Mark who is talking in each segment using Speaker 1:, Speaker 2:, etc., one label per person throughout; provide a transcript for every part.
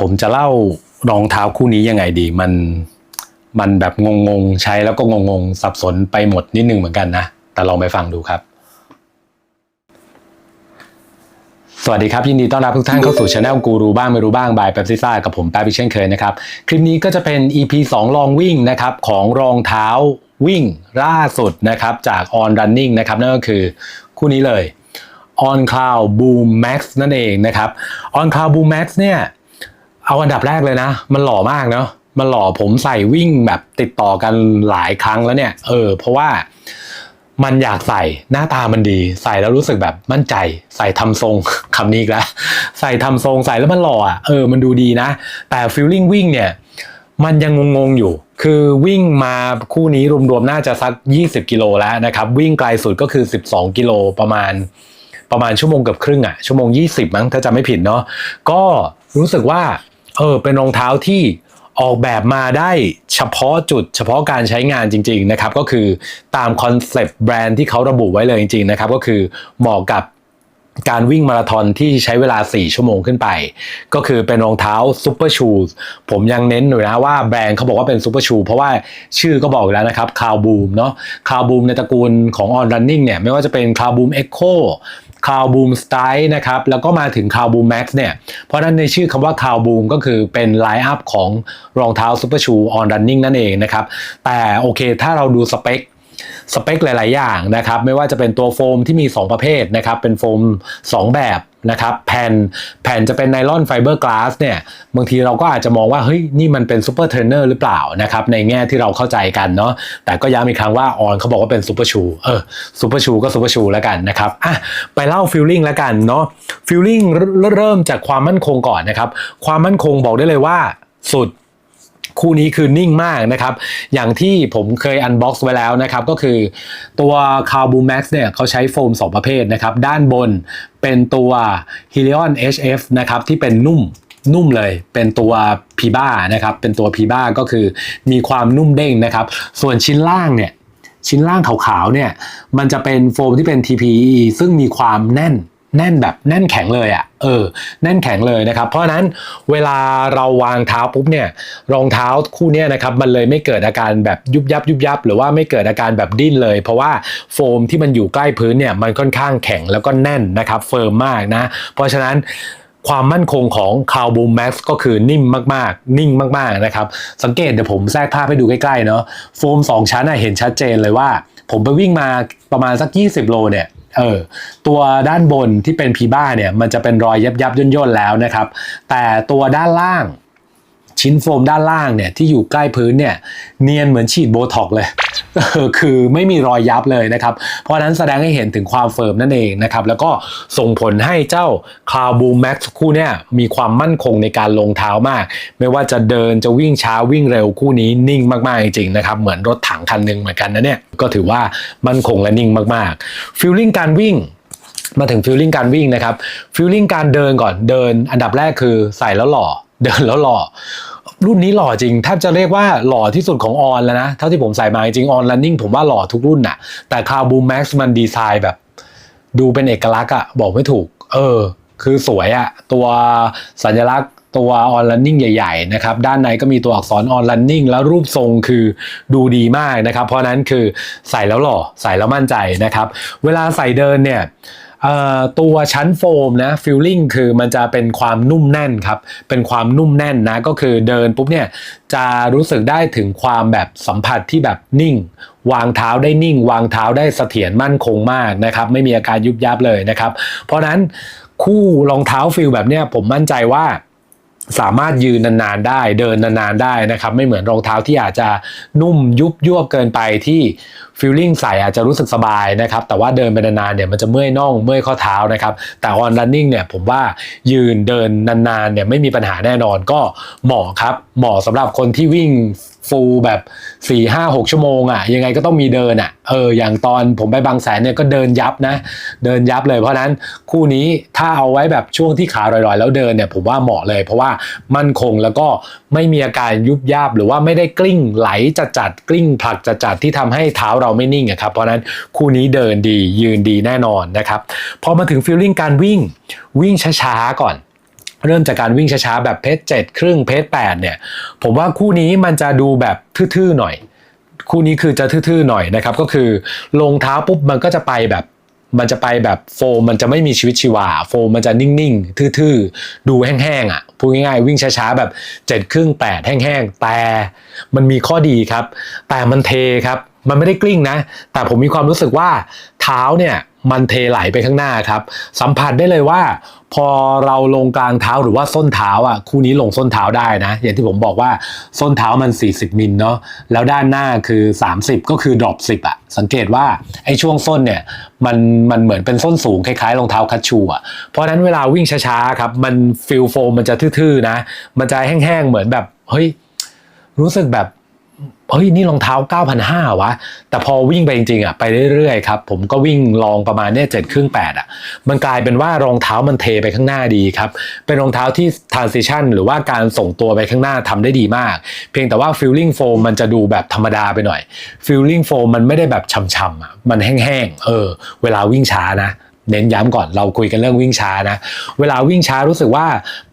Speaker 1: ผมจะเล่ารองเท้าคู่นี้ยังไงดี มันมันแบบงงๆ ใช้แล้วก็งงๆ สับสนไปหมดนิดนึงเหมือนกันนะ แต่ลองไปฟังดูครับ สวัสดีครับ ยินดีต้อนรับทุกท่านเข้าสู่ช anel กูรู้บ้างไม่รู้บ้างบายแป๊บซิซ่ากับผมแป๊บอีกเช่นเคยนะครับ คลิปนี้ก็จะเป็น EP 2 ลองวิ่งนะครับ ของรองเท้าวิ่งล่าสุดนะครับ จาก On Running นะครับ นั่นก็คือคู่นี้เลย On Cloud Boom Max นั่นเองนะครับ On Cloud Boom Max เนี่ย เอาอันดับแรกเลยนะ มันหล่อมากเนาะมันหล่อผมใส่วิ่งแบบติดต่อกันหลายครั้งแล้วเนี่ย เออ เพราะว่ามันอยากใส่หน้าตามันดี ใส่แล้วรู้สึกแบบมั่นใจ ใส่ทำทรงคำนี้อีกแล้วใส่ทำทรงใส่แล้วมันหล่ออะเออมันดูดีนะ แต่ฟีลลิ่งวิ่งเนี่ยมันยังงงๆอยู่ คือวิ่งมาคู่นี้รวมๆน่าจะสัก 20 กิโลแล้วนะครับ วิ่งไกลสุดก็คือ 12 กิโลประมาณประมาณชั่วโมงเกือบครึ่งอะชั่วโมง 20 มั้งถ้าจำไม่ผิดเนาะก็รู้สึกว่า เออเป็นรองเท้าที่ออกแบบมาได้เฉพาะจุดเฉพาะการใช้งานจริงๆนะครับก็คือตามคอนเซปต์แบรนด์ที่เขาระบุไว้เลยจริงๆนะครับก็คือเหมาะกับการวิ่งมาราธอนที่ใช้เวลา 4 ชั่วโมงขึ้นไป ก็คือเป็นรองเท้าซูเปอร์ชูผมยังเน้นหน่อยนะว่าแบรนด์เขาบอกว่าเป็นซูเปอร์ชูเพราะว่าชื่อก็บอกอยู่แล้วนะครับคาวบูมเนาะคาวบูมในตระกูลของ On Running เนี่ยไม่ว่าจะเป็นคาวบูม Echo ค คาวบูมสไตล์นะครับแล้วก็มาถึงคาวบูมแม็กซ์เนี่ยเพราะฉะนั้นในชื่อคำว่าคาวบูมก็คือเป็นไลน์อัพของรองเท้าซูเปอร์ชูออนรันนิ่งนั่นเองนะครับ แต่โอเคถ้าเราดูสเปคสเปคหลาย ๆ อย่างนะครับ ไม่ว่าจะเป็นตัวโฟมที่มี 2 ประเภทนะครับ เป็นโฟม 2 แบบ นะครับแผ่นแผ่นจะเป็นไนลอนไฟเบอร์กลาสเนี่ยบางทีเราก็อาจจะมองว่าเฮ้ยนี่มันเป็นซูเปอร์เทรนเนอร์หรือเปล่านะครับในแง่ที่เราเข้าใจกันเนาะแต่ก็ย้ำอีกครั้งว่าออนเขาบอกว่าเป็นซูเปอร์ชูเออซูเปอร์ชูก็ซูเปอร์ชูแล้วกันนะครับอะไปเล่าฟิลลิ่งแล้วกันเนาะฟิลลิ่งเริ่มจากความมั่นคงก่อนนะครับความมั่นคงบอกได้เลยว่าสุด คู่นี้คือนิ่งมากนะครับ อย่างที่ผมเคยอันบ็อกซ์ไว้แล้วนะครับ ก็คือตัว c a r b o Max เนี่ยเขาใช้โฟม 2 ประเภทนะครับ ด้านบนเป็นตัว Helion HF นะครับ ที่เป็นนุ่มนุ่มเลยเป็นตัว p ีบ้านะครับ เป็นตัว p ีบ้าก็คือมีความนุ่มเด้งนะครับ ส่วนชิ้นล่างเนี่ยชิ้นล่างขาวๆเนี่ยมันจะเป็นโฟมที่เป็น TPE ซึ่งมีความแน่น แน่นแบบแน่นแข็งเลยอะ่ะเออแน่นแข็งเลยนะครับ เพราะนั้นเวลาเราวางเท้าปุ๊บเนี่ยรองเท้าคู่นี้นะครับมันเลยไม่เกิดอาการแบบยุบยับยุบยับ หรือว่าไม่เกิดอาการแบบดิ้นเลย เพราะว่าโฟมที่มันอยู่ใกล้พื้นเนี่ยมันค่อนข้างแข็งแล้วก็แน่นนะครับเฟิร์มมากนะ เพราะฉะนั้นความมั่นคงของคาวบูมแม็กซ์ก็คือนิ่มมากๆ นิ่งมากๆนะครับ สังเกตเดี๋ยวผมแทรกภาพให้ดูใกล้ๆเนาะโฟม 2 ชั้นนะเห็นชัดเจนเลยว่า ผมไปวิ่งมาประมาณสัก 20 โลเนี่ย เออตัวด้านบนที่เป็นพีบ้าเนี่ยมันจะเป็นรอยยับยับย่นย่นแล้วนะครับ แต่ตัวด้านล่าง ชิ้นโฟมด้านล่างเนี่ยที่อยู่ใกล้พื้นเนี่ยเนียนเหมือนฉีดโบท็อกเลย คือไม่มีรอยยับเลยนะครับ เพราะนั้นแสดงให้เห็นถึงความเฟิร์มนั่นเองนะครับ แล้วก็ส่งผลให้เจ้า c l o u d Boom Max คู่เนี่ยมีความมั่นคงในการลงเท้ามาก ไม่ว่าจะเดินจะวิ่งช้าวิ่งเร็วคู่นี้นิ่งมากๆจริงๆนะครับ เหมือนรถถังคันหนึ่งเหมือนกันนะเนี่ยก็ถือว่ามั่นคงและนิ่งมากๆฟีลลิ่งการวิ่งมาถึงฟิลลิ่งการวิ่งนะครับฟิลลิ่งการเดินก่อนเดิน อันดับแรกคือใส่แล้วหล่อ เดินแล้วหล่อ รุ่นนี้หล่อจริงแทบจะเรียกว่าหล่อที่สุดของออนแล้วนะ เท่าที่ผมใส่มาจริงออน running ผมว่าหล่อทุกรุ่นน่ะ แต่คาบูมแม็กซ์มันดีไซน์แบบ ดูเป็นเอกลักษณ์อะบอกไม่ถูก เออ คือสวยอะตัวสัญลักษณ์ตัวออน running ใหญ่ๆนะครับ ด้านในก็มีตัวอักษรออน running แล้วรูปทรงคือดูดีมากนะครับ เพราะนั้นคือใส่แล้วหล่อใส่แล้วมั่นใจนะครับ เวลาใส่เดินเนี่ย ตัวชั้นโฟมนะฟิลลิ่งคือมันจะเป็นความนุ่มแน่นครับ เป็นความนุ่มแน่นนะก็คือเดินปุ๊บเนี่ยจะรู้สึกได้ถึงความแบบสัมผัสที่แบบนิ่ง วางเท้าได้นิ่ง วางเท้าได้เสถียรมั่นคงมากนะครับไม่มีอาการยุบยับเลยนะครับ เพราะนั้นคู่รองเท้าฟิลแบบเนี้ยผมมั่นใจว่า สามารถยืนนานๆได้เดินนานๆได้นะครับ ไม่เหมือนรองเท้าที่อาจจะนุ่มยุบยวบเกินไปที่ฟิลลิ่งใส่อาจจะรู้สึกสบายนะครับ แต่ว่าเดินไปนานๆเนี่ยมันจะเมื่อยน่องเมื่อยข้อเท้านะครับ แต่ออนรันนิ่งเนี่ยผมว่ายืนเดินนานๆเนี่ยไม่มีปัญหาแน่นอนก็เหมาะครับ เหมาะสำหรับคนที่วิ่ง ฟูลแบบ4 5 6ชั่วโมงอะ่ะยังไงก็ต้องมีเดินอะ่ะเอออย่างตอนผมไปบางแสนเนี่ยก็เดินยับนะ เดินยับเลยเพราะนั้นคู่นี้ถ้าเอาไว้แบบช่วงที่ขาลอยๆ แล้วเดินเนี่ยผมว่าเหมาะเลย เพราะว่ามั่นคงแล้วก็ไม่มีอาการยุบยาบหรือว่าไม่ได้กลิ้งไหลจัดจัดๆกลิ้งผลักจัดจัดๆที่ทำให้เท้าเราไม่นิ่งอะครับเพราะนั้นคู่นี้เดินดียืนดีแน่นอนนะครับพอมาถึงฟีลลิ่งการวิ่งวิ่งช้าๆก่อน เริ่มจากการวิ่งช้าๆ แบบเพจเจ็ดครึ่งเพจแปดเนี่ยผมว่าคู่นี้มันจะดูแบบทื่อๆหน่อย คู่นี้คือจะทื่อๆหน่อยนะครับ ก็คือลงเท้าปุ๊บมันก็จะไปแบบมันจะไปแบบโฟมมันจะไม่มีชีวิตชีวา โฟมมันจะนิ่งๆ ทื่อๆ ดูแห้งๆอะพูดง่ายๆ วิ่งช้าๆ แบบเจ็ดครึ่งแปดแห้งๆ แต่มันมีข้อดีครับ แต่มันเทครับ มันไม่ได้กลิ้งนะ แต่ผมมีความรู้สึกว่าเท้าเนี่ยมันเทไหลไปข้างหน้าครับ สัมผัสได้เลยว่า พอเราลงกลางเท้าหรือว่าส้นเท้าอะคู่นี้ลงส้นเท้าได้นะ อย่างที่ผมบอกว่าส้นเท้ามัน 40 มิลเนาะแล้วด้านหน้าคือ 30 ก็คือดรอป10อะสังเกตว่าไอ้ช่วงส้นเนี่ยมันมันเหมือนเป็นส้นสูงคล้ายๆรองเท้าคัชชูอะเพราะฉะนั้นเวลาวิ่งช้าๆครับมันฟิลโฟมมันจะทื่อๆนะ มันจะแห้งๆเหมือนแบบเฮ้ยรู้สึกแบบ เฮ้ยนี่รองเท้า 9,500วะ แต่พอวิ่งไปจริงๆอะไปเรื่อยๆครับผมก็วิ่งลองประมาณเนี่ยเจ็ดครึ่งแปดอะมันกลายเป็นว่ารองเท้ามันเทไปข้างหน้าดีครับ เป็นรองเท้าที่ transition หรือว่าการส่งตัวไปข้างหน้าทำได้ดีมาก เพียงแต่ว่า feeling foam มันจะดูแบบธรรมดาไปหน่อย feeling foam มันไม่ได้แบบช่ำๆอะมันแห้งๆเออ เวลาวิ่งช้านะ เน้นย้ำก่อนเราคุยกันเรื่องวิ่งช้านะเวลาวิ่งช้ารู้สึกว่า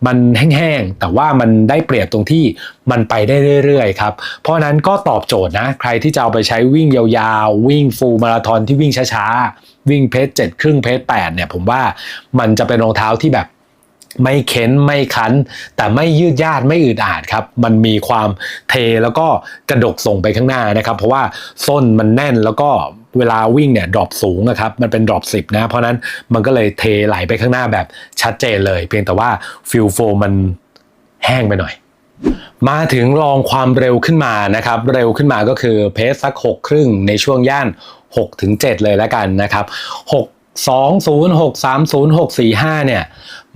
Speaker 1: มันแห้งๆแต่ว่ามันได้เปรียบตรงที่มันไปได้เรื่อยๆครับเพราะฉะนั้นก็ตอบโจทย์นะใครที่จะเอาไปใช้วิ่งยาวๆ วิ่งฟูลมาราธอนที่วิ่งช้าๆ วิ่งเพจเจ็ดครึ่งเพจแปดเนี่ยผมว่ามันจะเป็นรองเท้าที่แบบ ไม่เค้นไม่คัน แต่ไม่ยืดยาดไม่อืดอาดครับ มันมีความเทแล้วก็กระดกส่งไปข้างหน้านะครับ เพราะว่าส้นมันแน่นแล้วก็เวลาวิ่งเนี่ยดรอปสูงนะครับ มันเป็นดรอปสิบนะ เพราะนั้นมันก็เลยเทไหลไปข้างหน้าแบบชัดเจนเลย เพียงแต่ว่าฟิลโฟมันแห้งไปหน่อยมาถึงลองความเร็วขึ้นมานะครับ เร็วขึ้นมาก็คือเพสสักหกครึ่งในช่วงย่าน6ถึง7เลยแล้วกันนะครับ6 2 0 6 3 0 6 4 5 เนี่ย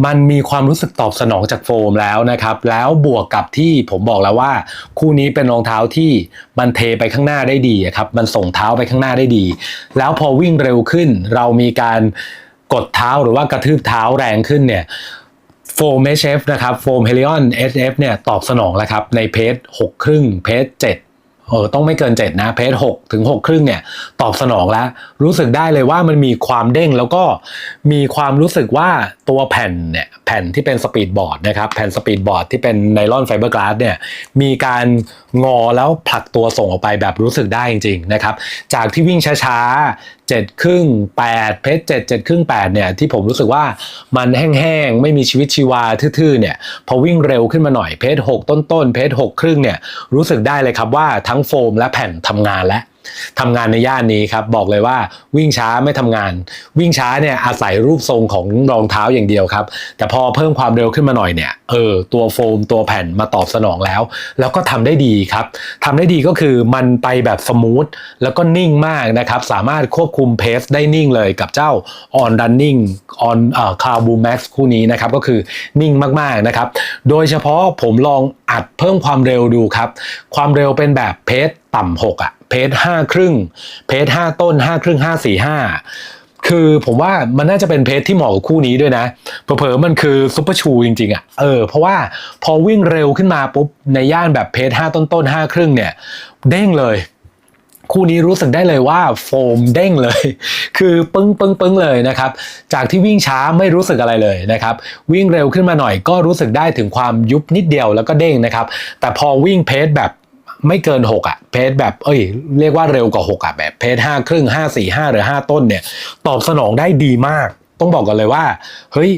Speaker 1: มันมีความรู้สึกตอบสนองจากโฟมแล้วนะครับ แล้วบวกกับที่ผมบอกแล้วว่า คู่นี้เป็นรองเท้าที่มันเทไปข้างหน้าได้ดีครับ มันส่งเท้าไปข้างหน้าได้ดี แล้วพอวิ่งเร็วขึ้น เรามีการกดเท้าหรือว่ากระทืบเท้าแรงขึ้นเนี่ยโฟมเอชเอฟนะครับโฟมเฮลิออนเอสเอฟเนี่ยตอบสนองแล้วครับในเพจหกครึ่งเพจเจ็ด เออต้องไม่เกิน 7 นะเพจ6ถึง6ครึ่งเนี่ย ตอบสนองแล้ว รู้สึกได้เลยว่ามันมีความเด้งแล้วก็มีความรู้สึกว่าตัวแผ่นเนี่ยแผ่นที่เป็นสปีดบอร์ดนะครับ แผ่นสปีดบอร์ดที่เป็นไนลอนไฟเบอร์กลาสเนี่ยมีการ งอแล้วผลักตัวส่งออกไปแบบรู้สึกได้จริงๆนะครับ จากที่วิ่งช้าๆเจ็ดครึ่งแปดเพจเจ็ดเจ็ดครึ่งแปดเนี่ยที่ผมรู้สึกว่ามันแห้งๆ ไม่มีชีวิตชีวาทื่อๆเนี่ยพอวิ่งเร็วขึ้นมาหน่อยเพจหกต้นๆเพจหกครึ่งเนี่ยรู้สึกได้เลยครับว่าทั้งโฟมและแผ่นทำงานแล้ว ทำงานในย่านนี้ครับบอกเลยว่าวิ่งช้าไม่ทำงาน วิ่งช้าเนี่ยอาศัยรูปทรงของรองเท้าอย่างเดียวครับ แต่พอเพิ่มความเร็วขึ้นมาหน่อยเนี่ยเออตัวโฟมตัวแผ่นมาตอบสนองแล้ว แล้วก็ทำได้ดีครับทำได้ดีก็คือมันไปแบบสมูทแล้วก็นิ่งมากนะครับ สามารถควบคุมเพสได้นิ่งเลยกับเจ้า on running on เอ่อ Cloud Boom Max คู่นี้นะครับก็คือนิ่งมากๆนะครับโดยเฉพาะผมลองอัดเพิ่มความเร็วดูครับ ความเร็วเป็นแบบเพสต่ำหกอะ เพสห้าครึ่ง เพสห้าต้นห้าครึ่งห้าสี่ห้าคือผมว่ามันน่าจะเป็นเพจที่เหมาะกับคู่นี้ด้วยนะเผลอๆมันคือซุปเปอร์ชูจริงๆอะ่ะเออเพราะว่าพอวิ่งเร็วขึ้นมาปุ๊บในย่านแบบเพจห้าต้นๆห้าครึ่งเนี่ย เด้งเลยคู่นี้รู้สึกได้เลยว่าโฟมเด้งเลย คือปึ้งปึ้งปึ้งเลยนะครับ จากที่วิ่งช้าไม่รู้สึกอะไรเลยนะครับ วิ่งเร็วขึ้นมาหน่อยก็รู้สึกได้ถึงความยุบนิดเดียวแล้วก็เด้งนะครับ แต่พอวิ่งเพจแบบ ไม่เกิน 6 อะ เพจแบบ เอ้ย เรียกว่าเร็วกว่า 6 อะ แบบเพจห้าครึ่งห้าสี่ห้าหรือ5ต้นเนี่ย ตอบสนองได้ดีมาก ต้องบอกกันเลยว่า เฮ้ย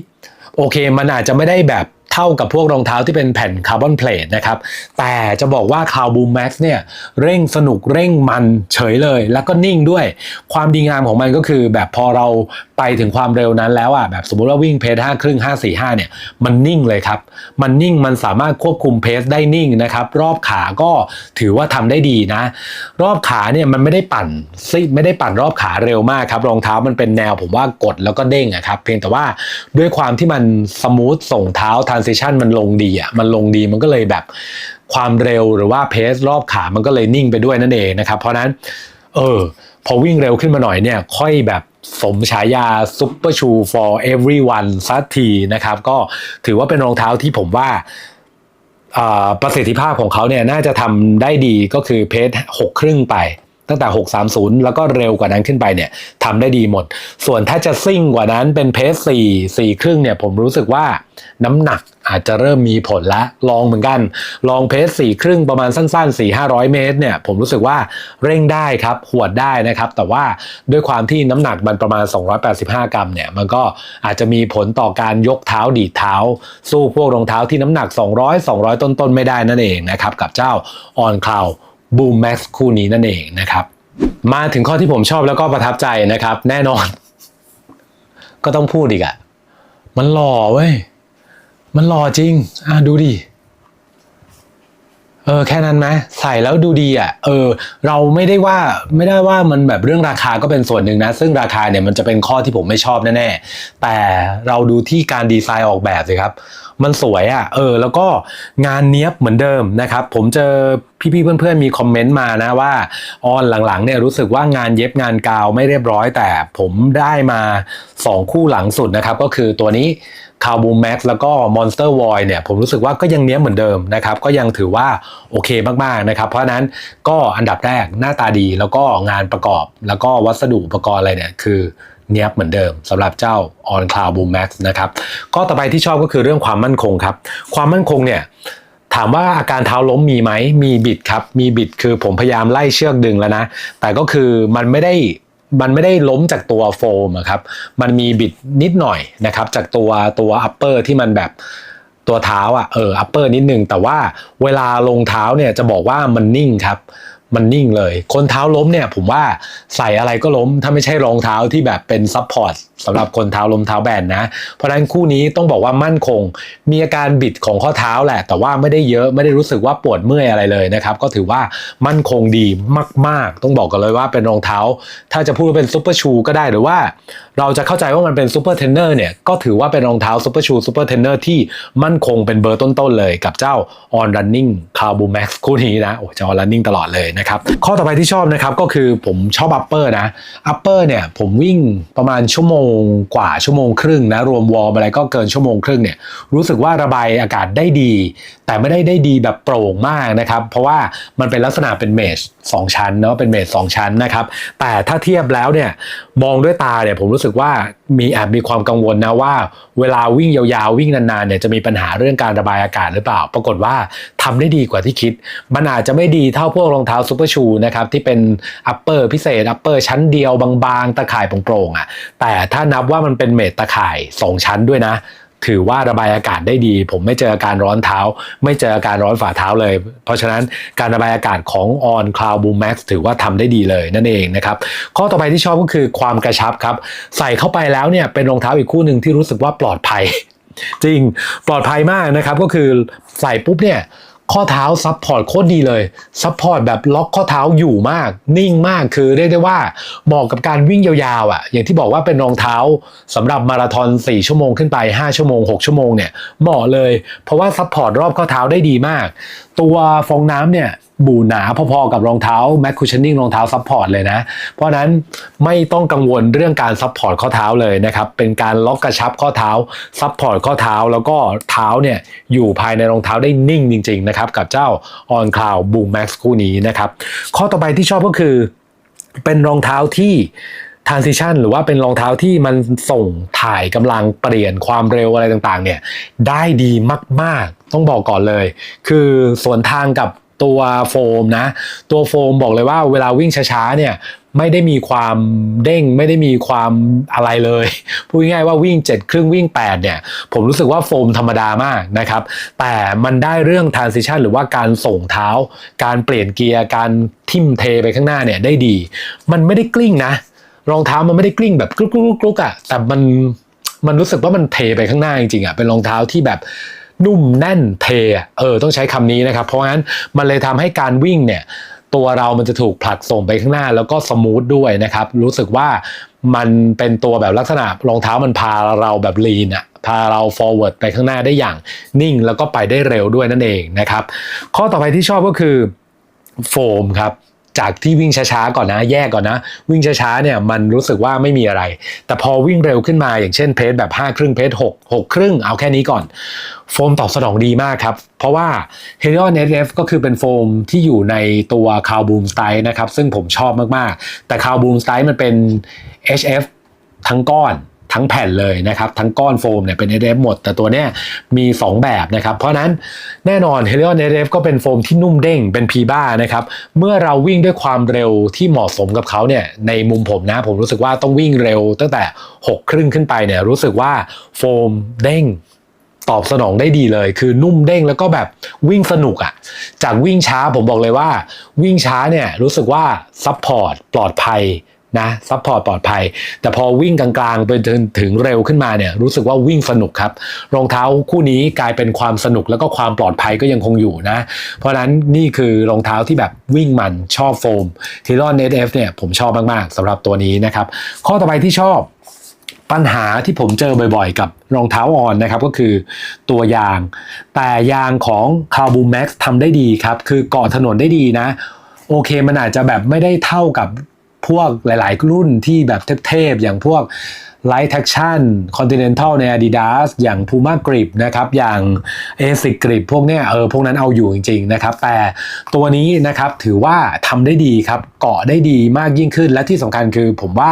Speaker 1: โอเค มันอาจจะไม่ได้แบบ เท่ากับพวกรองเท้าที่เป็นแผ่นคาร์บอนเพลทนะครับ แต่จะบอกว่าคาวบูมแม็กซ์เนี่ยเร่งสนุกเร่งมันเฉยเลย แล้วก็นิ่งด้วย ความดีงามของมันก็คือแบบพอเราไปถึงความเร็วนั้นแล้วอะแบบสมมติว่าวิ่งเพจห้าครึ่งห้าสี่ห้าเนี่ยมันนิ่งเลยครับ มันนิ่งมันสามารถควบคุมเพสได้นิ่งนะครับ รอบขาก็ถือว่าทำได้ดีนะ รอบขาเนี่ยมันไม่ได้ปั่นซิไม่ได้ปั่นรอบขาเร็วมากครับรองเท้ามันเป็นแนวผมว่ากดแล้วก็เด้งอะครับเพียงแต่ว่าด้วยความที่มันสมูทส่งเท้า transition มันลงดีอะมันลงดีมันก็เลยแบบความเร็วหรือว่าเพสรอบขามันก็เลยนิ่งไปด้วยนั่นเองนะครับเพราะนั้นเออพอวิ่งเร็วขึ้นมาหน่อยเนี่ยค่อยแบบสมฉายา Super Shoe for Everyone สักทีนะครับ ก็ถือว่าเป็นรองเท้าที่ผมว่าอ่าประสิทธิภาพของเขาเนี่ยน่าจะทำได้ดีก็คือเพจหกครึ่งไป ตั้งแต่ 630 แล้วก็เร็วกว่านั้นขึ้นไปเนี่ยทำได้ดีหมด ส่วนถ้าจะซิ่งกว่านั้นเป็นเพส4 4 ครึ่งเนี่ยผมรู้สึกว่าน้ำหนักอาจจะเริ่มมีผลละลองเหมือนกัน ลองเพสสี่ครึ่งประมาณสั้นๆ 4 500 เมตรเนี่ยผมรู้สึกว่าเร่งได้ครับหวดได้นะครับ แต่ว่าด้วยความที่น้ำหนักมันประมาณ 285 กรัมเนี่ยมันก็อาจจะมีผลต่อการยกเท้าดีดเท้า สู้พวกรองเท้าที่น้ำหนัก 200 200 ต้นๆ ไม่ได้นั่นเองนะครับกับเจ้าออนเคลว On Cloud Boom Max คู่นี้นั่นเองนะครับ มาถึงข้อที่ผมชอบแล้วก็ประทับใจนะครับ แน่นอน ก็ต้องพูดอีกอะมันหล่อเว้ย มันหล่อจริง อะดูดิเออแค่นั้นไหมใส่แล้วดูดีอะเออ เราไม่ได้ว่าไม่ได้ว่ามันแบบเรื่องราคาก็เป็นส่วนหนึ่งนะ ซึ่งราคาเนี่ยมันจะเป็นข้อที่ผมไม่ชอบแน่ๆแต่เราดูที่การดีไซน์ออกแบบสิครับ มันสวยอะเออ แล้วก็งานเนี้ยบเหมือนเดิมนะครับ ผมเจอพี่ๆเพื่อนๆมีคอมเมนต์มานะว่าออนหลังๆเนี่ยรู้สึกว่างานเย็บงานกาวไม่เรียบร้อย แต่ผมได้มาสองคู่หลังสุดนะครับ ก็คือตัวนี้คาบูมแม็กซ์แล้วก็ Monster Void เนี่ยผมรู้สึกว่าก็ยังเนี้ยบเหมือนเดิมนะครับ ก็ยังถือว่าโอเคมากๆนะครับ เพราะฉะนั้นก็อันดับแรกหน้าตาดีแล้วก็งานประกอบแล้วก็วัสดุอุปกรณ์อะไรเนี่ยคือ เนี้ยบเหมือนเดิมสำหรับเจ้า On Cloud Boom Max นะครับก็ต่อไปที่ชอบก็คือเรื่องความมั่นคงครับ ความมั่นคงเนี่ยถามว่าอาการเท้าล้มมีไหมมีบิดครับ มีบิดคือผมพยายามไล่เชือกดึงแล้วนะ แต่ก็คือมันไม่ได้มันไม่ได้ล้มจากตัวโฟมครับ มันมีบิดนิดหน่อยนะครับ จากตัวตัวอัปเปอร์ที่มันแบบตัวเท้าอะเอออัปเปอร์นิดนึง แต่ว่าเวลาลงเท้าเนี่ยจะบอกว่ามันนิ่งครับ มันนิ่งเลย คนเท้าล้มเนี่ยผมว่าใส่อะไรก็ล้ม ถ้าไม่ใช่รองเท้าที่แบบเป็นซับพอร์ตสำหรับคนเท้าล้มเท้าแบนนะ เพราะฉะนั้นคู่นี้ต้องบอกว่ามั่นคง มีอาการบิดของข้อเท้าแหละ แต่ว่าไม่ได้เยอะไม่ได้รู้สึกว่าปวดเมื่อยอะไรเลยนะครับ ก็ถือว่ามั่นคงดีมาก ๆ ต้องบอกกันเลยว่าเป็นรองเท้า ถ้าจะพูดว่าเป็นซูเปอร์ชูก็ได้หรือว่า เราจะเข้าใจว่ามันเป็นซูเปอร์เทนเนอร์เนี่ยก็ถือว่าเป็นรองเท้าซูเปอร์ชูซูเปอร์เทนเนอร์ที่มั่นคงเป็นเบอร์ต้นๆเลยกับเจ้า On Running c a r b o Max คู่นี้นะโอ้จะ On Running ตลอดเลยนะครับข้อต่อไปที่ชอบนะครับก็คือผมชอบ Upper นะ Upper เนี่ยผมวิ่งประมาณชั่วโมงกว่าชั่วโมงครึ่งนะรวมวอร์มอะไรก็เกินชั่วโมงครึ่งเนี่ยรู้สึกว่าระบายอากาศได้ดี แต่ไม่ได้ได้ดีแบบโปร่งมากนะครับเพราะว่ามันเป็นลักษณะเป็นเมชสองชั้นเนาะเป็นเมชสองชั้นนะครับแต่ถ้าเทียบแล้วเนี่ยมองด้วยตาเนี่ยผมรู้สึกว่ามีแอบมีความกังวลนะว่า เวลาวิ่งยาวๆวิ่งนานๆเนี่ยจะมีปัญหาเรื่องการระบายอากาศหรือเปล่า ปรากฏว่าทำได้ดีกว่าที่คิด มันอาจจะไม่ดีเท่าพวกรองเท้าซูเปอร์ชูนะครับที่เป็นอัปเปอร์พิเศษอัปเปอร์ชั้นเดียวบางๆ ตะข่ายโปร่งๆอะแต่ถ้านับว่ามันเป็นเมทตะข่าย 2 ชั้นด้วยนะ ถือว่าระบายอากาศได้ดี ผมไม่เจออาการร้อนเท้า ไม่เจออาการร้อนฝ่าเท้าเลย เพราะฉะนั้นการระบายอากาศของ On Cloud Boom Max ถือว่าทำได้ดีเลยนั่นเองนะครับ ข้อต่อไปที่ชอบก็คือความกระชับครับ ใส่เข้าไปแล้วเนี่ยเป็นรองเท้าอีกคู่หนึ่งที่รู้สึกว่าปลอดภัย จริงปลอดภัยมากนะครับ ก็คือใส่ปุ๊บเนี่ย ข้อเท้าซับพอร์ตโคตรดีเลยซับพอร์ตแบบล็อกข้อเท้าอยู่มาก นิ่งมากคือเรียกได้ว่าเหมาะกับการวิ่งยาวๆอะ อย่างที่บอกว่าเป็นรองเท้าสำหรับมาราธอน4ชั่วโมงขึ้นไป 5 ชั่วโมง 6 ชั่วโมงเนี่ยเหมาะเลย เพราะว่าซับพอร์ตรอบข้อเท้าได้ดีมาก ตัวฟองน้ำเนี่ย บูหนาพอๆกับรองเท้าแมคคูชนนิ่งรองเท้าซับพอร์ตเลยนะ เพราะฉะนั้นไม่ต้องกังวลเรื่องการซับพอร์ตข้อเท้าเลยนะครับ เป็นการล็อกกระชับข้อเท้าซับพอร์ตข้อเท้าแล้วก็เท้าเนี่ยอยู่ภายในรองเท้าได้นิ่งจริง ๆ นะครับ กับเจ้า On Cloud Boom Max คู่นี้นะครับ ข้อต่อไปที่ชอบก็คือ เป็นรองเท้าที่ transition หรือว่าเป็นรองเท้าที่มันส่งถ่ายกำลังเปลี่ยนความเร็วอะไรต่างๆ เนี่ยได้ดีมาก ๆ ต้องบอกก่อนเลย คือสวนทางกับ ตัวโฟมนะ ตัวโฟมบอกเลยว่าเวลาวิ่งช้าๆเนี่ยไม่ได้มีความเด้งไม่ได้มีความอะไรเลย พูดง่ายๆว่าวิ่ง7ครึ่งวิ่ง 8 เนี่ย ผมรู้สึกว่าโฟมธรรมดามากนะครับ แต่มันได้เรื่อง transition หรือว่าการส่งเท้า การเปลี่ยนเกียร์การทิ่มเทไปข้างหน้าเนี่ยได้ดี มันไม่ได้กลิ้งนะ รองเท้ามันไม่ได้กลิ้งแบบกรุกกรุกกรุกอะแต่มันมันรู้สึกว่ามันเทไปข้างหน้าจริงๆอะเป็นรองเท้าที่แบบ นุ่มแน่นเทอะเออต้องใช้คำนี้นะครับ เพราะงั้นมันเลยทำให้การวิ่งเนี่ยตัวเรามันจะถูกผลักส่งไปข้างหน้าแล้วก็สมูทด้วยนะครับ รู้สึกว่ามันเป็นตัวแบบลักษณะรองเท้ามันพาเราแบบลีนอะพาเรา forward ไปข้างหน้าได้อย่างนิ่งแล้วก็ไปได้เร็วด้วยนั่นเองนะครับ ข้อต่อไปที่ชอบก็คือโฟมครับ จากที่วิ่งช้าๆก่อนนะ แยกก่อนนะ วิ่งช้าๆเนี่ยมันรู้สึกว่าไม่มีอะไร แต่พอวิ่งเร็วขึ้นมาอย่างเช่นเพจแบบ5ครึ่งเพจ6 6 ครึ่งเอาแค่นี้ก่อน โฟมตอบสนองดีมากครับ เพราะว่า h e l i o n SF ก็คือเป็นโฟมที่อยู่ในตัว c o w Boom Style นะครับ ซึ่งผมชอบมากๆ แต่ c o w Boom Style มันเป็น HF ทั้งก้อน ทั้งแผ่นเลยนะครับทั้งก้อนโฟมเนี่ยเป็น SF หมด แต่ตัวเนี้ยมี 2 แบบนะครับ เพราะนั้นแน่นอน h e l i o n SF ก็เป็นโฟมที่นุ่มเด้งเป็นพีบ้านะครับเมื่อเราวิ่งด้วยความเร็วที่เหมาะสมกับเขาเนี่ยในมุมผมนะ ผมรู้สึกว่าต้องวิ่งเร็ว ตั้งแต่6ครึ่งขึ้นไปเนี่ยรู้สึกว่าโฟมเด้งตอบสนองได้ดีเลย คือนุ่มเด้งแล้วก็แบบวิ่งสนุกอะ่ะ จากวิ่งช้าผมบอกเลยว่า วิ่งช้าเนี่ยรู้สึกว่าซัพพอร์ตปลอดภัย นะซัพพอร์ตปลอดภัย แต่พอวิ่งกลางๆ ไปถึงถึงเร็วขึ้นมาเนี่ยรู้สึกว่าวิ่งสนุกครับ รองเท้าคู่นี้กลายเป็นความสนุกแล้วก็ความปลอดภัยก็ยังคงอยู่นะ เพราะฉะนั้นนี่คือรองเท้าที่แบบวิ่งมันชอบโฟมทีรอนเนทเอฟเนี่ยผมชอบมากๆสำหรับตัวนี้นะครับ ข้อต่อไปที่ชอบปัญหาที่ผมเจอบ่อยๆ กับรองเท้าออนนะครับก็คือตัวยาง แต่ยางของ c a r b o o Max ทำได้ดีครับ คือเกาะถนนได้ดีนะ โอเคมันอาจจะแบบไม่ได้เท่ากับ พวกหลาย ๆ รุ่นที่แบบเทพๆอย่างพวก Light Action Continental ใน Adidas อย่าง Puma Grip นะครับ อย่าง ASIC Grip พวกเนี้ยเออพวกนั้นเอาอยู่จริง ๆ นะครับ แต่ตัวนี้นะครับถือว่าทำได้ดีครับ เกาะได้ดีมากยิ่งขึ้นและที่สำคัญคือผมว่า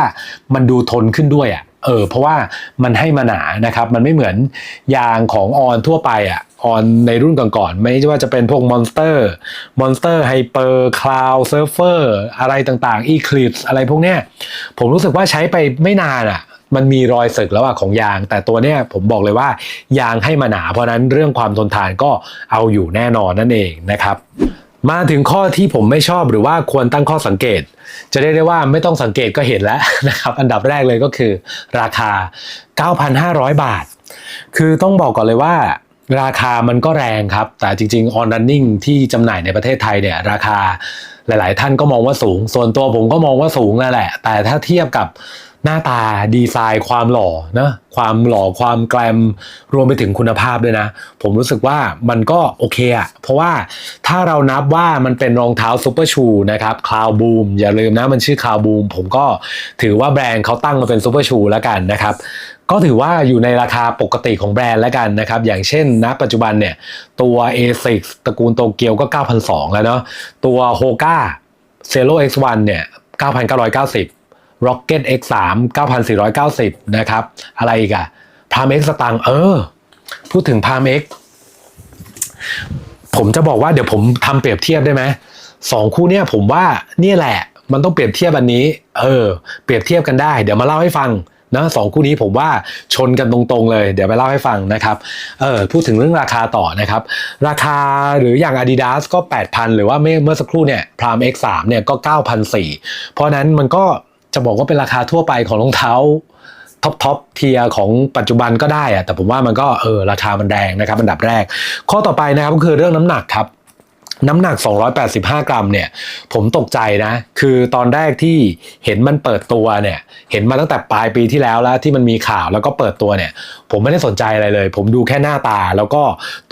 Speaker 1: มันดูทนขึ้นด้วยอะ เออเพราะว่ามันให้มาหนานะครับมันไม่เหมือนยางของออนทั่วไปอะออนในรุ่นก่อนๆไม่ว่าจะเป็นพวก Monster Monster Hyper Cloud Surfer อร์อะไรต่างๆ Eclipse อะไรพวกเนี้ยผมรู้สึกว่าใช้ไปไม่นานอะมันมีรอยสึกแล้วอะของยาง แต่ตัวเนี้ยผมบอกเลยว่ายางให้มาหนา เพราะนั้นเรื่องความทนทานก็เอาอยู่แน่นอนนั่นเองนะครับ มาถึงข้อที่ผมไม่ชอบหรือว่าควรตั้งข้อสังเกต จะเรียกได้ว่าไม่ต้องสังเกตก็เห็นแล้วนะครับ อันดับแรกเลยก็คือ ราคา 9,500 บาท คือต้องบอกก่อนเลยว่าราคามันก็แรงครับ แต่จริงๆ on running ที่จำหน่ายในประเทศไทยเนี่ยราคาหลาย ๆ ท่านก็มองว่าสูง ส่วนตัวผมก็มองว่าสูงนั่นแหละ แต่ถ้าเทียบกับ หน้าตาดีไซน์ความหล่อนะความหล่อความแกลมรวมไปถึงคุณภาพด้วยนะ ผมรู้สึกว่ามันก็โอเคอะเพราะว่าถ้าเรานับว่ามันเป็นรองเท้าซูเปอร์ชูนะครับคลาวบูมอย่าลืมนะมันชื่อคลาวบูมผมก็ถือว่าแบรนด์เขาตั้งมาเป็นซูเปอร์ชูแล้วกันนะครับก็ถือว่าอยู่ในราคาปกติของแบรนด์แล้วกันนะครับ อย่างเช่นณปัจจุบันเนี่ยตัว A6 ตระกูลโตเกียวก็ 9,200 แล้วเนาะตัว Hoka Zero X1 เนี่ย9,990 Rocket X3 9,490 นะครับ อะไรอีกอะ Palm X สตังค์เออ พูดถึง Palm X ผมจะบอกว่าเดี๋ยวผมทำเปรียบเทียบได้ไหมสองคู่เนี่ยผมว่าเนี่ยแหละ มันต้องเปรียบเทียบอันนี้ เออ เปรียบเทียบกันได้ เดี๋ยวมาเล่าให้ฟังนะสองคู่นี้ผมว่าชนกันตรงๆเลย เดี๋ยวไปเล่าให้ฟังนะครับเออพูดถึงเรื่องราคาต่อนะครับ ราคาหรืออย่าง Adidas ก็ 8,000 หรือว่าเมื่อสักครู่เนี่ย Prime X3 เนี่ยก็9,400เพราะนั้นมันก็ จะบอกว่าเป็นราคาทั่วไปของรองเท้าท็อปท็อปเทียของปัจจุบันก็ได้อะแต่ผมว่ามันก็เออราคามันแรงนะครับอันดับแรก ข้อต่อไปนะครับก็คือเรื่องน้ำหนักครับ น้ำหนัก 285 กรัมเนี่ย ผมตกใจนะ คือตอนแรกที่เห็นมันเปิดตัวเนี่ย เห็นมาตั้งแต่ปลายปีที่แล้วแล้วที่มันมีข่าวแล้วก็เปิดตัวเนี่ย ผมไม่ได้สนใจอะไรเลย ผมดูแค่หน้าตา แล้วก็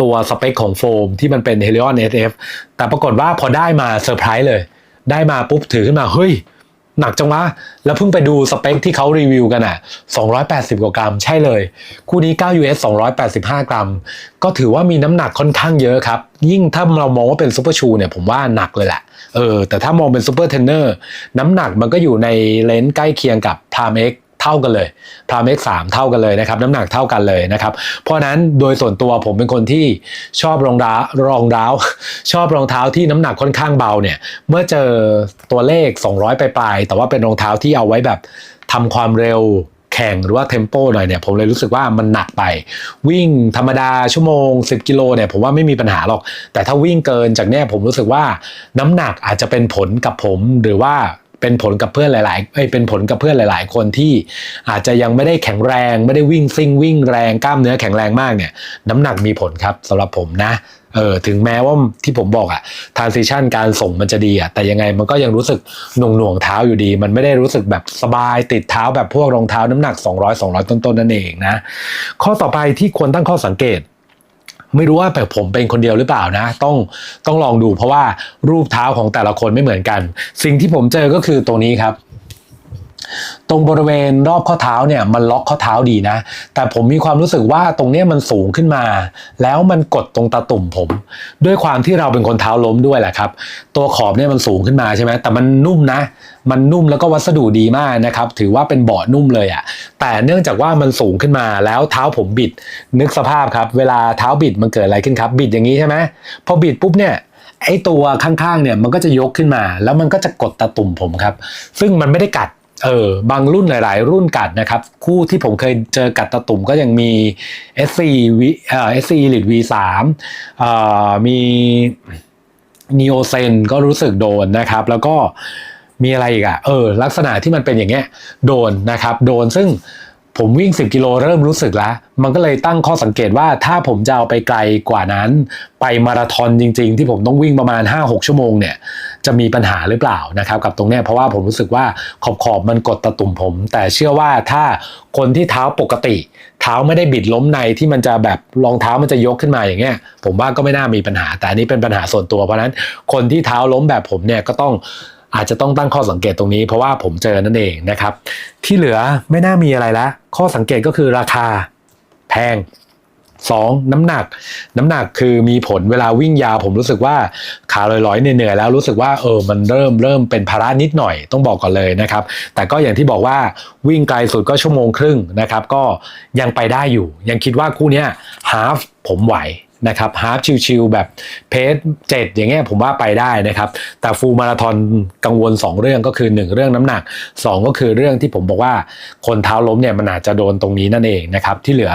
Speaker 1: ตัวสเปคของโฟมที่มันเป็น Helion SF แต่ปรากฏว่าพอได้มาเซอร์ไพรส์เลย ได้มาปุ๊บถือขึ้นมาเฮ้ย หนักจังวะ แล้วเพิ่งไปดูสเปคที่เขารีวิวกันอะ 280 กว่ากรัม ใช่เลย คู่นี้ 9 US 285 กรัม ก็ถือว่ามีน้ำหนักค่อนข้างเยอะครับ ยิ่งถ้าเรามองว่าเป็นซูเปอร์ชูเนี่ยผมว่าหนักเลยแหละ เออ แต่ถ้ามองเป็นซูเปอร์เทนเนอร์น้ำหนักมันก็อยู่ในเลนส์ใกล้เคียงกับพามเอ็ก เท่ากันเลยพราม X3 เท่ากันเลยนะครับน้ำหนักเท่ากันเลยนะครับเพราะนั้นโดยส่วนตัวผมเป็นคนที่ชอบรองเท้ารองเท้าชอบรองเท้าที่น้ำหนักค่อนข้างเบาเนี่ยเมื่อเจอตัวเลข 200ปลายแต่ว่าเป็นรองเท้าที่เอาไว้แบบทำความเร็วแข่งหรือว่าเทมโปหน่อยเนี่ยผมเลยรู้สึกว่ามันหนักไป วิ่งธรรมดาชั่วโมง 10 กิโลเนี่ยผมว่าไม่มีปัญหาหรอก แต่ถ้าวิ่งเกินจากเนี้ยผมรู้สึกว่าน้ำหนักอาจจะเป็นผลกับผมหรือว่า เป็นผลกับเพื่อนหลายๆเอ้ยเป็นผลกับเพื่อนหลาย ๆ คนที่อาจจะยังไม่ได้แข็งแรง ไม่ได้วิ่งซิ่งวิ่งแรงกล้ามเนื้อแข็งแรงมากเนี่ย น้ำหนักมีผลครับสำหรับผมนะเออถึงแม้ว่าที่ผมบอกอะ transition การส่งมันจะดีอะแต่ยังไงมันก็ยังรู้สึกหน่วงหน่วงเท้าอยู่ดี มันไม่ได้รู้สึกแบบสบายติดเท้าแบบพวกรองเท้าน้ำหนัก 200 200 ต้นๆนั่นเองนะ ข้อต่อไปที่ควรตั้งข้อสังเกต ไม่รู้ว่าแบบผมเป็นคนเดียวหรือเปล่านะ ต้องต้องลองดูเพราะว่ารูปเท้าของแต่ละคนไม่เหมือนกัน สิ่งที่ผมเจอก็คือตรงนี้ครับ ตรงบริเวณรอบข้อเท้าเนี่ยมันล็อกข้อเท้าดีนะ แต่ผมมีความรู้สึกว่าตรงเนี้ยมันสูงขึ้นมา แล้วมันกดตรงตาตุ่มผม ด้วยความที่เราเป็นคนเท้าล้มด้วยแหละครับ ตัวขอบเนี่ยมันสูงขึ้นมาใช่ไหมแต่มันนุ่มนะ มันนุ่มแล้วก็วัสดุดีมากนะครับ ถือว่าเป็นเบาะนุ่มเลยอะ่ะแต่เนื่องจากว่ามันสูงขึ้นมาแล้วเท้าผมบิด นึกสภาพครับ เวลาเท้าบิดมันเกิดอะไรขึ้นครับ บิดอย่างนี้ใช่ไหมพอบิดปุ๊บเนี่ยไอ้ตัวข้างๆเนี่ยมันก็จะยกขึ้นมา แล้วมันก็จะกดตาตุ่มผมครับ ซึ่งมันไม่ได้กัด เออบางรุ่นหลาย ๆ รุ่นกัดนะครับ คู่ที่ผมเคยเจอกัดตะตุ่มก็ยังมี SC V เอ่อ SC Elite V3 เอ่อมี Neo Zen ก็รู้สึกโดนนะครับ แล้วก็มีอะไรอีกอะเออ ลักษณะที่มันเป็นอย่างเงี้ยโดนนะครับ โดนซึ่ง ผมวิ่ง 10 กิโลเริ่มรู้สึกแล้ว มันก็เลยตั้งข้อสังเกตว่าถ้าผมจะเอาไปไกลกว่านั้น ไปมาราธอนจริง ๆ ที่ผมต้องวิ่งประมาณ 5-6 ชั่วโมงเนี่ยจะมีปัญหาหรือเปล่านะครับกับตรงเนี้ยเพราะว่าผมรู้สึกว่าขอบขอบๆมันกดตะตุ่มผม แต่เชื่อว่าถ้าคนที่เท้าปกติ เท้าไม่ได้บิดล้มในที่มันจะแบบรองเท้ามันจะยกขึ้นมาอย่างเงี้ยผมว่าก็ไม่น่ามีปัญหาแต่อันนี้เป็นปัญหาส่วนตัวเพราะนั้นคนที่เท้าล้มแบบผมเนี่ยก็ต้อง อาจจะต้องตั้งข้อสังเกตตรงนี้ เพราะว่าผมเจอนั่นเองนะครับ ที่เหลือไม่น่ามีอะไรละข้อสังเกตก็คือราคาแพงสองน้ำหนัก น้ำหนักคือมีผลเวลาวิ่งยาวผมรู้สึกว่าขาลอยๆเหนื่อยๆแล้วรู้สึกว่าเออมันเริ่มเริ่มเป็นภาระนิดหน่อยต้องบอกก่อนเลยนะครับ แต่ก็อย่างที่บอกว่าวิ่งไกลสุดก็ชั่วโมงครึ่งนะครับ ก็ยังไปได้อยู่ ยังคิดว่าคู่นี้ฮาฟผมไหว นะครับฮาฟชิลๆแบบเพจเจ็ดอย่างเงี้ยผมว่าไปได้นะครับ แต่ฟูลมาราธอนกังวล 2 เรื่องก็คือ 1 เรื่องน้ำหนัก 2 ก็คือเรื่องที่ผมบอกว่าคนเท้าล้มเนี่ยมันอาจจะโดนตรงนี้นั่นเองนะครับที่เหลือ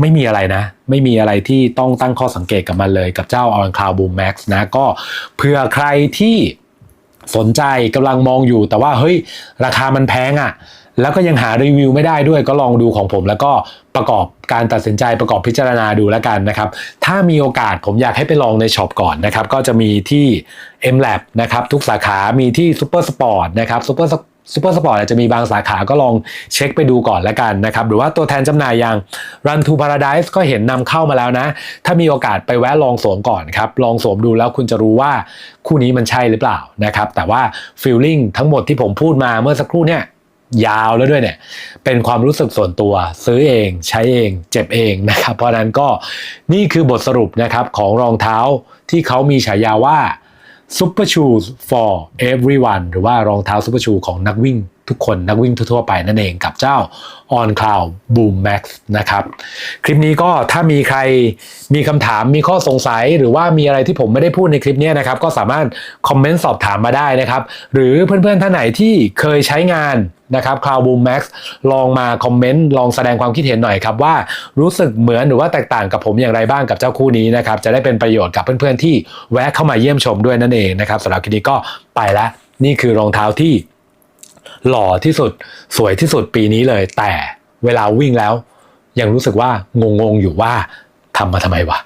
Speaker 1: ไม่มีอะไรนะ ไม่มีอะไรที่ต้องตั้งข้อสังเกตกับมันเลยกับเจ้า On Cloud Boom Max นะก็เผื่อใครที่สนใจกำลังมองอยู่แต่ว่าเฮ้ยราคามันแพงอะ่ะ แล้วก็ยังหารีวิวไม่ได้ด้วยก็ลองดูของผม แล้วก็ประกอบการตัดสินใจประกอบพิจารณาดูแล้วกันนะครับ ถ้ามีโอกาสผมอยากให้ไปลองในช็อปก่อนนะครับ ก็จะมีที่ MLab นะครับ ทุกสาขา มีที่ Super Sport นะครับ Super ซูเปอร์สปอร์ตจะมีบางสาขาก็ลองเช็คไปดูก่อนแล้วกันนะครับ หรือว่าตัวแทนจำหน่ายอย่าง Run to Paradise ก็เห็นนำเข้ามาแล้วนะ ถ้ามีโอกาสไปแวะลองสวมก่อนครับ ลองสวมดูแล้วคุณจะรู้ว่าคู่นี้มันใช่หรือเปล่านะครับ แต่ว่าฟีลลิ่งทั้งหมดที่ผมพูดมาเมื่อสักครู่เนี่ย ยาวแล้วด้วยเนี่ย เป็นความรู้สึกส่วนตัว ซื้อเองใช้เอง เจ็บเองนะครับ เพราะนั้นก็นี่คือบทสรุปนะครับของรองเท้าที่เขามีฉายาว่า Super Shoes for everyone หรือว่ารองเท้า Super Shoe ของนักวิ่ง ทุกคนนักวิ่งทั่วไปนั่นเองกับเจ้า On Cloud Boom Max นะครับ คลิปนี้ก็ถ้ามีใครมีคำถามมีข้อสงสัย หรือว่ามีอะไรที่ผมไม่ได้พูดในคลิปนี้นะครับ ก็สามารถคอมเมนต์สอบถามมาได้นะครับ หรือเพื่อนๆท่านไหนที่เคยใช้งานนะครับ Cloud Boom Max ลองมาคอมเมนต์ลองแสดงความคิดเห็นหน่อยครับว่ารู้สึกเหมือนหรือว่าแตกต่างกับผมอย่างไรบ้างกับเจ้าคู่นี้นะครับ จะได้เป็นประโยชน์กับเพื่อนๆที่แวะเข้ามาเยี่ยมชมด้วยนั่นเองนะครับสำหรับคลิปนี้ก็ไปละนี่คือรองเท้าที่ หล่อที่สุดสวยที่สุดปีนี้เลย แต่เวลาวิ่งแล้ว ยังรู้สึกว่างงๆอยู่ว่าทำมาทำไมวะ